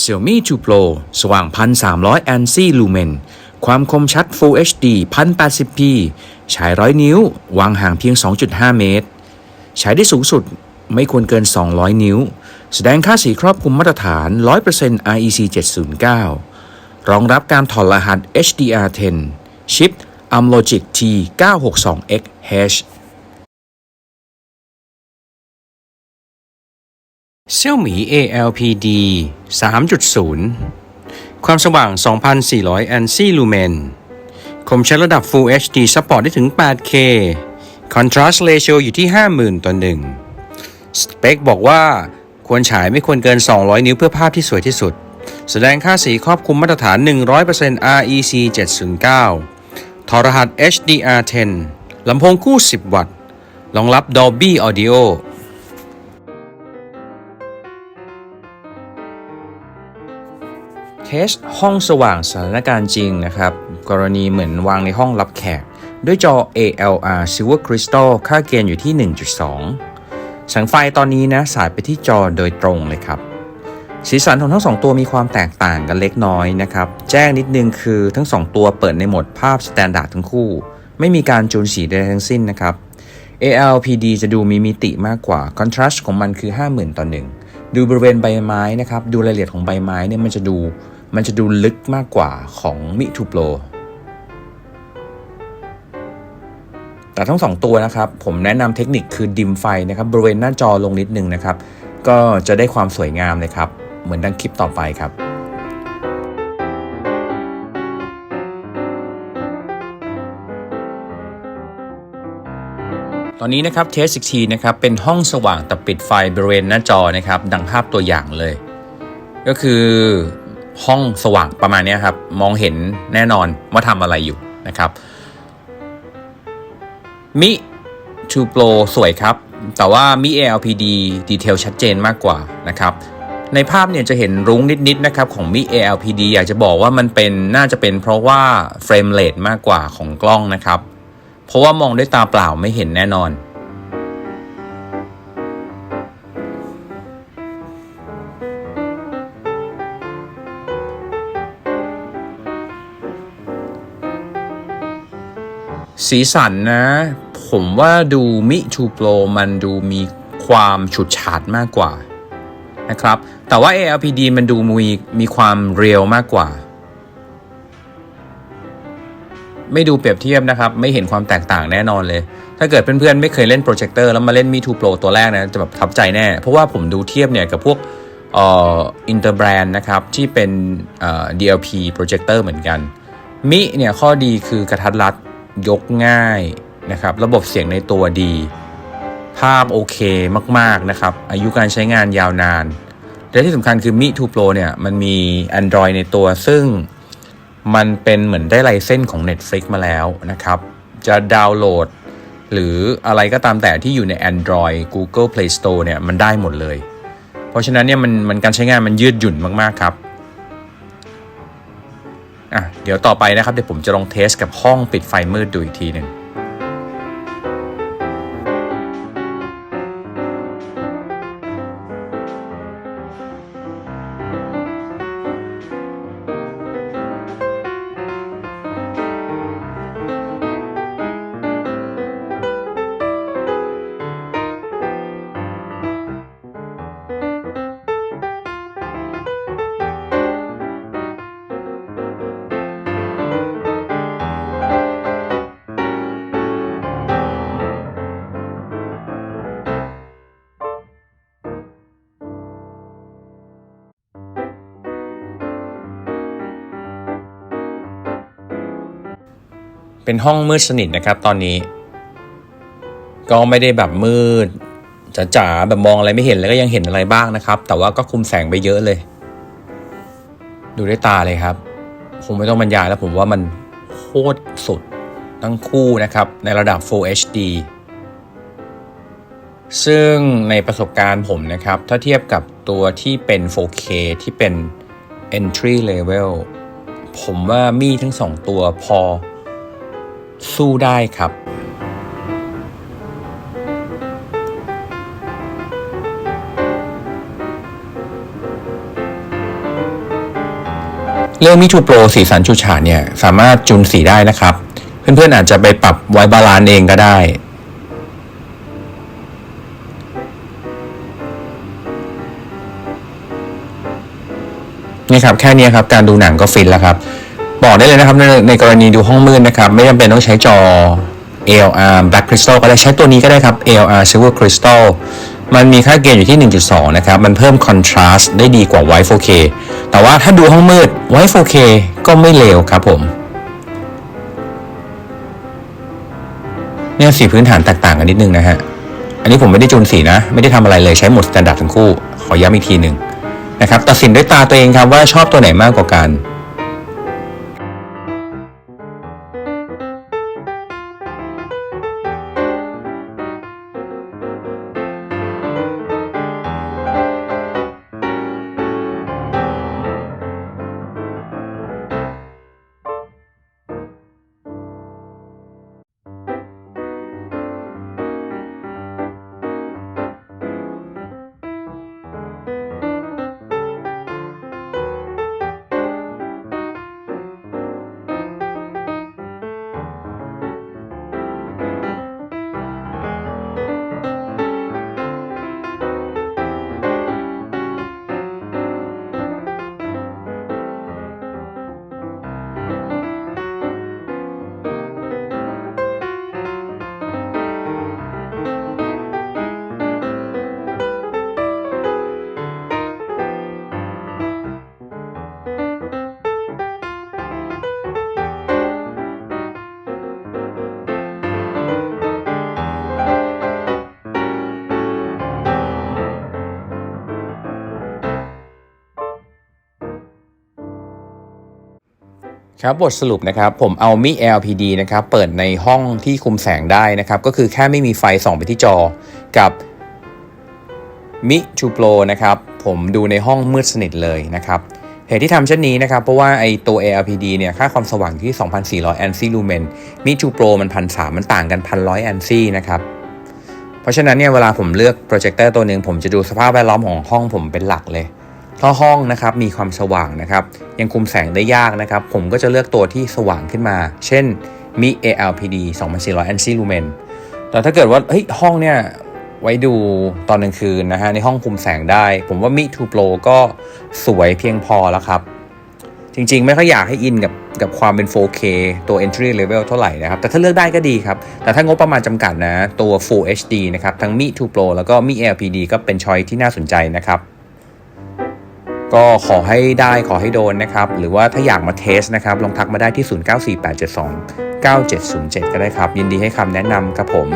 Xiaomi 2 Pro สว่าง 1,300 ANSI Lumen ความคมชัด Full HD 1080p ฉายร้อยนิ้ว วางห่างเพียง 2.5 เมตร ใช้ได้สูงสุดไม่ควรเกิน 200 นิ้ว แสดงค่าสีครอบคลุมมาตรฐาน 100% REC 709 รองรับการถอดรหัส HDR10 ชิป Amlogic T 962X H Xiaomi ALPD 3.0 ความสว่าง 2,400 ANSI Lumen คมชัดระดับ Full HD ซัพพอร์ตได้ถึง 8K Contrast Ratio อยู่ที่ 50,000 ต่อ1สเปคบอกว่าควรฉายไม่ควรเกิน 200 นิ้วเพื่อภาพที่สวยที่สุด แสดงค่าสีครอบคลุมมาตรฐาน 100% REC 709ทอรหัส HDR10 ลำโพงคู่ 10 วัตต์ รองรับ Dolby Audio เทสห้องสว่างสถานการณ์จริงนะครับ กรณีเหมือนวางในห้องรับแขก ด้วยจอ ALR Silver Crystal ค่าเกณฑ์อยู่ที่ 1.2 แสงไฟตอนนี้นะสายไปที่จอโดยตรงเลยครับ สีสันของทั้งสองตัวมีความแตกต่างกันเล็กน้อยนะครับ แจ้งนิดนึงคือทั้งสองตัวเปิดในโหมดภาพสแตนดาร์ดทั้งคู่ ไม่มีการจูนสีใดทั้งสิ้นนะครับ ALPD จะดูมีมิติมากกว่า คอนทราสต์ของมันคือ 50,000 ต่อหนึ่ง ดูบริเวณใบไม้นะครับดูรายละเอียดของใบไม้เนี่ยมันจะดูมันจะดูลึกมากกว่าของมิทูโปรแต่ทั้งสองตัวนะครับ ผมแนะนำเทคนิคคือดิมไฟนะครับ บริเวณหน้าจอลงนิดนึงนะครับ ก็จะได้ความสวยงามเลยครับ เหมือนดังคลิปต่อไปครับ ตอนนี้นะครับเทสอีกทีนะครับเป็นห้องสว่างแต่ปิดไฟบริเวณหน้าจอนะครับดังภาพตัวอย่างเลย ก็คือห้องสว่างประมาณนี้ครับมองเห็นแน่นอนว่าทำอะไรอยู่นะครับมิ2 Pro สวยครับ แต่ว่ามิ ALPD ดีเทลชัดเจนมากกว่านะครับในภาพเนี่ยจะเห็นรุ้งนิดๆนะครับของมิ ALPD อยากจะบอกว่ามันเป็นน่าจะเป็นเพราะว่าเฟรมเรทมากกว่าของกล้องนะครับ เพราะว่ามองด้วยตาเปล่าไม่เห็นแน่นอน สีสันนะ ผมว่าดูมิ2 Pro มันดูมีความฉุดฉาดมากกว่านะครับ แต่ว่า ALPD มันดูมีมีความเรียวมากกว่า ไม่ดูเปรียบเทียบนะครับไม่เห็นความแตกต่างแน่นอนเลย ถ้าเกิดเพื่อนๆไม่เคยเล่นโปรเจคเตอร์แล้วมาเล่นมี2 Pro ตัวแรกนะจะแบบทับใจแน่ เพราะว่าผมดูเทียบเนี่ยกับพวกเอ่ออินเตอร์แบรนด์นะครับที่เป็นเอ่อ DLP โปรเจคเตอร์เหมือนกันมิเนี่ยข้อดีคือกระทัดรัดยกง่ายนะครับระบบเสียงในตัวดี ภาพโอเคมากๆนะครับอายุการใช้งานยาวนาน และที่สำคัญคือ Mi 2 Pro เนี่ยมันมี Android ในตัวซึ่ง มันเป็นเหมือนได้ไลเส้นของ Netflix มาแล้วนะครับ จะดาวน์โหลด หรืออะไรก็ตามแต่ที่อยู่ใน Android Google Play Store เนี่ยมันได้หมดเลย เพราะฉะนั้นเนี่ยมันมันการใช้งานมันยืดหยุ่นมากๆครับอะเดี๋ยวต่อไปนะครับเดี๋ยวผมจะลองเทสกับห้องปิดไฟมืดดูอีกทีหนึ่ง เป็นห้องมืดสนิทนะครับตอนนี้ ก็ไม่ได้แบบมืดจ๋าๆแบบมองอะไรไม่เห็นแล้วก็ยังเห็นอะไรบ้างนะครับ แต่ว่าก็คุมแสงไปเยอะเลย ดูด้วยตาเลยครับคงไม่ต้องบรรยายแล้วผมว่ามันโคตรสุดทั้งคู่นะครับ ในระดับ Full HD ซึ่งในประสบการณ์ผมนะครับ ถ้าเทียบกับตัวที่เป็น 4K ที่เป็น entry level ผมว่ามีทั้งสองตัวพอ สู้ได้ครับ เรื่องมิทูโปรสีสันฉูฉาดเนี่ย สามารถจูนสีได้นะครับ เพื่อนๆอาจจะไปปรับไว้บาลานเองก็ได้นี่ครับแค่นี้ครับ การดูหนังก็ฟินแล้วครับ บอกได้เลยนะครับในในกรณีดูห้องมืดนะครับ ไม่จำเป็นต้องใช้จอ ALR Black Crystal ก็ได้ใช้ตัวนี้ก็ได้ครับ ALR Silver Crystal มันมีค่าเกณฑ์อยู่ที่ 1.2 นะครับ มันเพิ่ม contrast ได้ดีกว่า White 4K แต่ว่าถ้าดูห้องมืด White 4K ก็ไม่เลวครับผมเนี่ยสีพื้นฐานแตกต่างกันนิดนึงนะฮะ อันนี้ผมไม่ได้จูนสีนะ ไม่ได้ทำอะไรเลยใช้หมดสแตนดาร์ดทั้งคู่ ขอย้ำอีกทีหนึ่งนะครับ ตัดสินด้วยตาตัวเองครับว่าชอบตัวไหนมากกว่ากัน ครับบทสรุปนะครับผมเอามิ LPD นะครับเปิดในห้องที่คุมแสงได้นะครับ ก็คือแค่ไม่มีไฟส่องไปที่จอกับมิ2 Pro นะครับผมดูในห้องมืดสนิทเลยนะครับเหตุที่ทำเช่นนี้นะครับ เพราะว่าไอตัว ALPD เนี่ยค่าความสว่างที่ 2,400 แอนซีลูเมนมิ2 Pro มัน1,300มันต่างกัน1,100แอนซีนะครับเพราะฉะนั้นเนี่ยเวลาผมเลือกโปรเจคเตอร์ตัวหนึ่งผมจะดูสภาพแวดล้อมของห้องผมเป็นหลักเลย ถ้าห้องนะครับมีความสว่างนะครับยังคุมแสงได้ยากนะครับ ผมก็จะเลือกตัวที่สว่างขึ้นมา เช่นมี ALPD 2400 ANSI lumen แต่ถ้าเกิดว่าเฮ้ยห้องเนี่ยไว้ดูตอนกลางคืนนะฮะในห้องคุมแสงได้ ผมว่า Mi 2 Pro ก็สวยเพียงพอแล้วครับ จริงๆ ไม่ค่อยอยากให้อินกับกับความเป็น 4K ตัว entry level เท่าไหร่นะครับ แต่ถ้าเลือกได้ก็ดีครับ แต่ถ้างบประมาณจำกัดนะ ตัว Full HD นะครับ ทั้ง Mi 2 Pro แล้วก็ Mi LPD ก็เป็นช้อยที่น่าสนใจนะครับ ก็ขอให้ได้ขอให้โดนนะครับ หรือว่าถ้าอยากมาเทสนะครับ ลองทักมาได้ที่ 0948729707 ก็ได้ครับ ยินดีให้คำแนะนำครับผม